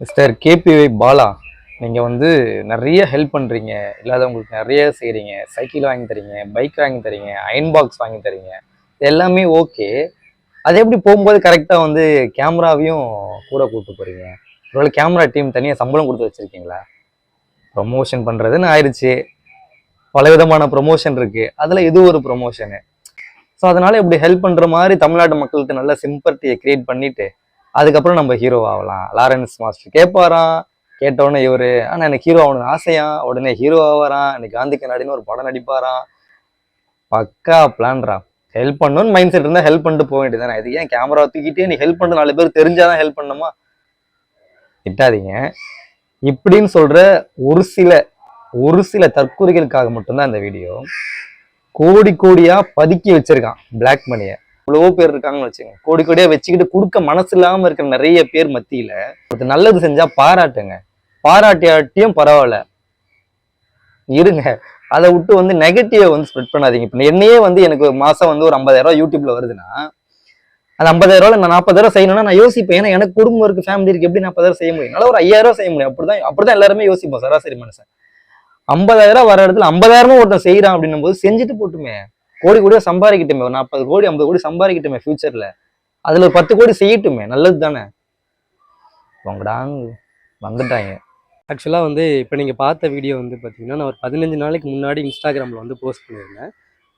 Mister KPY Bala நீங்கள் வந்து நிறைய ஹெல்ப் பண்ணுறீங்க இல்லாதவங்களுக்கு நிறைய செய்கிறீங்க சைக்கிள் வாங்கி தரீங்க பைக் வாங்கி தரீங்க அயன் பாக்ஸ் வாங்கி தரீங்க. இது எல்லாமே ஓகே அது எப்படி போகும்போது கரெக்டாக வந்து கேமராவையும் கூட கூப்பிட்டு போகிறீங்க ஒருவேளை கேமரா டீம் தனியாக சம்பளம் கொடுத்து வச்சுருக்கீங்களா? ப்ரொமோஷன் பண்ணுறதுன்னு ஆயிடுச்சு பல விதமான ப்ரொமோஷன் இருக்குது அதில் இது ஒரு ப்ரொமோஷனு ஸோ அதனால் இப்படி ஹெல்ப் பண்ணுற மாதிரி தமிழ்நாட்டு மக்களுக்கு நல்ல சிம்பர்ட்டியை க்ரியேட் பண்ணிவிட்டு அதுக்கப்புறம் நம்ம ஹீரோ ஆகலாம் லாரன்ஸ் மாஸ்டர் கேட்பாராம் கேட்டவுடனே இவரு ஆனால் எனக்கு ஹீரோ ஆகணும்னு ஆசையா? உடனே ஹீரோ ஆவாராம் எனக்கு காந்தி கண்ணாடின்னு ஒரு படம் நடிப்பாராம். பக்கா பிளான்ரா. ஹெல்ப் பண்ணணும்னு மைண்ட் செட் இருந்தால் ஹெல்ப் பண்ணிட்டு போக வேண்டியதானே இது ஏன் கேமரா தூக்கிட்டே நீ ஹெல்ப் பண்ணுற நாலு பேர் தெரிஞ்சாதான் ஹெல்ப் பண்ணுமா திட்டாதீங்க இப்படின்னு சொல்கிற ஒரு சில ஒரு சில தற்கொலைகளுக்காக மட்டும்தான் இந்த வீடியோ கோடி கோடியாக பதுக்கி வச்சிருக்கான் பிளாக் மணியை இவ்வளவோ பேர் இருக்காங்கன்னு வச்சுங்க கோடி கோடியா வச்சுக்கிட்டு கொடுக்க மனசு இல்லாம இருக்கிற நிறைய பேர் மத்தியில ஒரு நல்லது செஞ்சா பாராட்டுங்க. பாராட்டியாட்டியும் பரவாயில்ல. இருங்க. அதை விட்டு வந்து நெகட்டிவ் வந்து ஸ்ப்ரெட் பண்ணாதீங்க. இப்போ என்னையே வந்து எனக்கு ஒரு மாசம் வந்து ஒரு ஐம்பதாயிரம் யூடியூப்ல வருதுன்னா அந்த ஐம்பதாயிரம் ரூபாய் நான் நாற்பதாயிரம் செய்யணும்னா நான் யோசிப்பேன். ஏன்னா எனக்கு குடும்பம் இருக்கு ஃபேமிலி இருக்கு. எப்படி நாற்பதாயிரம் செய்ய முடியும்? என்னால் ஒரு ஐயாயிரம் செய்ய முடியும். அப்படிதான் அப்படிதான் எல்லாருமே யோசிப்போம். சராசரி மனுஷன். ஐம்பதாயிரம் வர இடத்துல ஐம்பதாயிரமும் ஒருத்தன் செய்யறான் அப்படின்னும் போது செஞ்சுட்டு போட்டுமே. கோடி கூட சம்பாதிக்கட்டுமே ஒரு நாற்பது கோடி ஐம்பது கோடி சம்பாதிக்கட்டுமே ஃபியூச்சர்ல அதுல ஒரு பத்து கோடி செய்யட்டுமே நல்லது தானே? உங்கடாங்க வந்துட்டாங்க. ஆக்சுவலாக வந்து இப்போ நீங்கள் பார்த்த வீடியோ வந்து பார்த்தீங்கன்னா நான் ஒரு பதினஞ்சு நாளைக்கு முன்னாடி இன்ஸ்டாகிராமில் வந்து போஸ்ட் பண்ணியிருந்தேன்.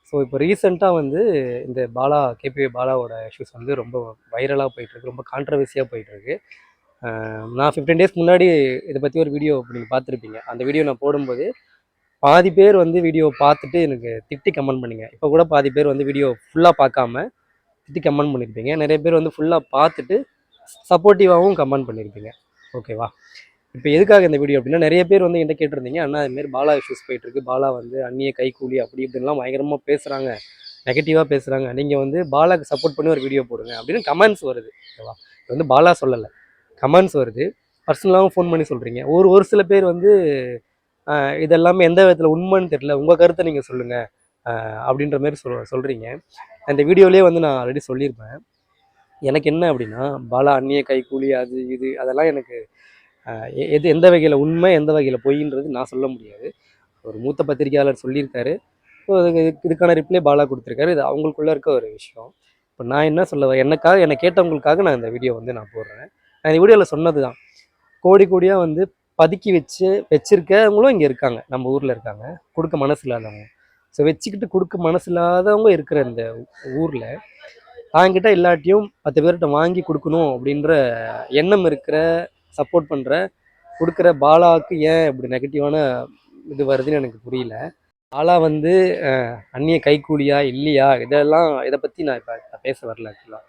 ஸோ இப்போ ரீசெண்டாக வந்து இந்த பாலா கேபிஏ பாலாவோட இஷ்யூஸ் வந்து ரொம்ப வைரலாக போயிட்டுருக்கு ரொம்ப கான்ட்ரவர்சியாக போயிட்டுருக்கு நான் ஃபிஃப்டீன் டேஸ் முன்னாடி இதை பற்றி ஒரு வீடியோ நீங்கள் பார்த்துருப்பீங்க. அந்த வீடியோ நான் போடும்போது பாதி பேர் வந்து வீடியோ பார்த்துட்டு எனக்கு திட்டி கமெண்ட் பண்ணுங்க. இப்போ கூட பாதி பேர் வந்து வீடியோ ஃபுல்லாக பார்க்காம திட்டி கமெண்ட் பண்ணியிருப்பீங்க நிறைய பேர் வந்து ஃபுல்லாக பார்த்துட்டு சப்போர்ட்டிவாகவும் கமெண்ட் பண்ணியிருப்பீங்க ஓகேவா இப்போ எதுக்காக இந்த வீடியோ அப்படின்னா நிறைய பேர் வந்து என்கிட்ட கேட்டிருந்தீங்க அண்ணா இதுமாரி பாலா இஷ்யூஸ் போயிட்டுருக்கு. பாலா வந்து அந்நிய கைக்கூலி அப்படி இப்படின்லாம் பயங்கரமாக பேசுகிறாங்க நெகட்டிவாக பேசுகிறாங்க நீங்கள் வந்து பாலாக்கு சப்போர்ட் பண்ணி ஒரு வீடியோ போடுங்க அப்படின்னு கமெண்ட்ஸ் வருது. ஓகேவா இது வந்து பாலா சொல்லலை. கமெண்ட்ஸ் வருது. பர்சனலாகவும் ஃபோன் பண்ணி சொல்கிறீங்க ஒரு ஒரு சில பேர் வந்து இதெல்லாமே எந்த விதத்தில் உண்மைன்னு தெரியல. உங்கள் கருத்தை நீங்கள் சொல்லுங்கள் அப்படின்ற மாதிரி சொல் சொல்கிறீங்க அந்த வீடியோலேயே வந்து நான் ஆல்ரெடி சொல்லியிருப்பேன். எனக்கு என்ன அப்படின்னா பாலா அந்நிய கைக்கூலி அது இது அதெல்லாம் எனக்கு எ- எது எந்த வகையில் உண்மை எந்த வகையில் பொய்ன்றது நான் சொல்ல முடியாது. ஒரு மூத்த பத்திரிகையாளர் சொல்லியிருக்காரு. ஸோ அதுக்கு இதுக்கு- இதுக்கான ரிப்ளை பாலா கொடுத்துருக்காரு. இது அவங்களுக்குள்ளே இருக்க ஒரு விஷயம். இப்போ நான் என்ன சொல்ல எனக்காக என்னை கேட்டவங்களுக்காக நான் இந்த வீடியோ வந்து நான் போடுறேன். நான் இந்த வீடியோவில் சொன்னது தான் கோடி கோடியாக வந்து பதுக்கி வச்சு வச்சிருக்கவங்களும் இங்கே இருக்காங்க. நம்ம ஊரில் இருக்காங்க. கொடுக்க மனசு இல்லாதவங்க. ஸோ வச்சுக்கிட்டு கொடுக்க மனசு இல்லாதவங்க இருக்கிற இந்த ஊரில் அவங்ககிட்ட இல்லாட்டியும் பத்து பேர்கிட்ட வாங்கி கொடுக்கணும் அப்படின்ற எண்ணம் இருக்கிற சப்போர்ட் பண்ணுற கொடுக்குற பாலாவுக்கு ஏன் இப்படி நெகட்டிவான இது வருதுன்னு எனக்கு புரியல. பாலா வந்து அந்நிய கைக்கூலியா இல்லையா? இதெல்லாம் இதை பற்றி நான் இப்போ பேச வரல ஆக்சுவலாக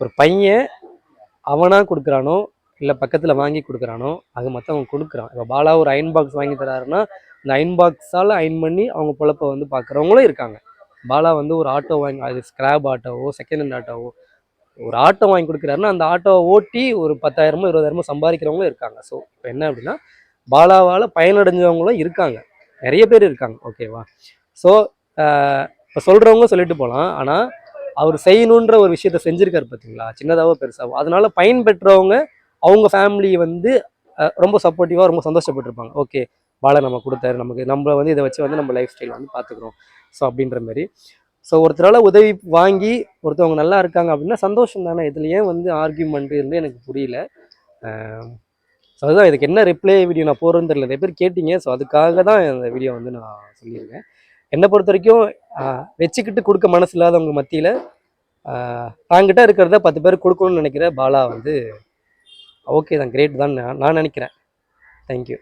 ஒரு பையன் அவனாக கொடுக்குறானோ இல்லை பக்கத்தில் வாங்கி கொடுக்குறானோ அது மற்றவங்க கொடுக்குறான். இப்போ பாலா ஒரு அயன் பாக்ஸ் வாங்கி தராருன்னா அந்த அயன் பாக்ஸால் அயன் பண்ணி அவங்க பொழப்பை வந்து பார்க்குறவங்களும் இருக்காங்க. பாலா வந்து ஒரு ஆட்டோ வாங்கி அது ஸ்க்ராப் ஆட்டோவோ செகண்ட் ஹேண்ட் ஆட்டோவோ ஒரு ஆட்டோ வாங்கி கொடுக்குறாருன்னா அந்த ஆட்டோவை ஓட்டி ஒரு பத்தாயிரமோ இருபதாயிரமோ சம்பாதிக்கிறவங்களும் இருக்காங்க. ஸோ இப்போ என்ன அப்படின்னா பாலாவால் பயனடைஞ்சவங்களும் இருக்காங்க. நிறைய பேர் இருக்காங்க. ஓகேவா ஸோ இப்போ சொல்கிறவங்க சொல்லிட்டு போகலாம் ஆனால் அவர் செய்யணுன்ற ஒரு விஷயத்த செஞ்சுருக்காரு பார்த்தீங்களா சின்னதாகவோ பெருசாகவோ அதனால பயன் பெற்றவங்க அவங்க ஃபேமிலி வந்து ரொம்ப சப்போர்ட்டிவாக ரொம்ப சந்தோஷப்பட்டிருப்பாங்க. ஓகே வாழை நம்ம கொடுத்தாரு நமக்கு நம்ம வந்து இதை வச்சு வந்து நம்ம லைஃப் ஸ்டைல் வந்து பார்த்துக்குறோம். ஸோ அப்படின்ற மாதிரி. ஸோ ஒருத்தரால் உதவி வாங்கி ஒருத்தவங்க நல்லா இருக்காங்க அப்படின்னா சந்தோஷம் தானே. இதில் ஏன் வந்து ஆர்கியூமெண்ட் இருந்து எனக்கு புரியல. ஸோ அதுதான் இதுக்கு என்ன ரிப்ளை வீடியோ நான் போகிறேன்னு தெரியல. நிறைய பேர் கேட்டீங்க. ஸோ அதுக்காக தான் இந்த வீடியோ வந்து நான் சொல்லியிருக்கேன். என்னை பொறுத்த வரைக்கும் வச்சுக்கிட்டு கொடுக்க மனசு இல்லாதவங்க மத்தியில் தாங்கிட்ட இருக்கிறத பத்து பேர் கொடுக்கணும்னு நினைக்கிற பாலா வந்து ஓகே தான் கிரேட் தான் நான் நான் நினைக்கிறேன் தேங்க்யூ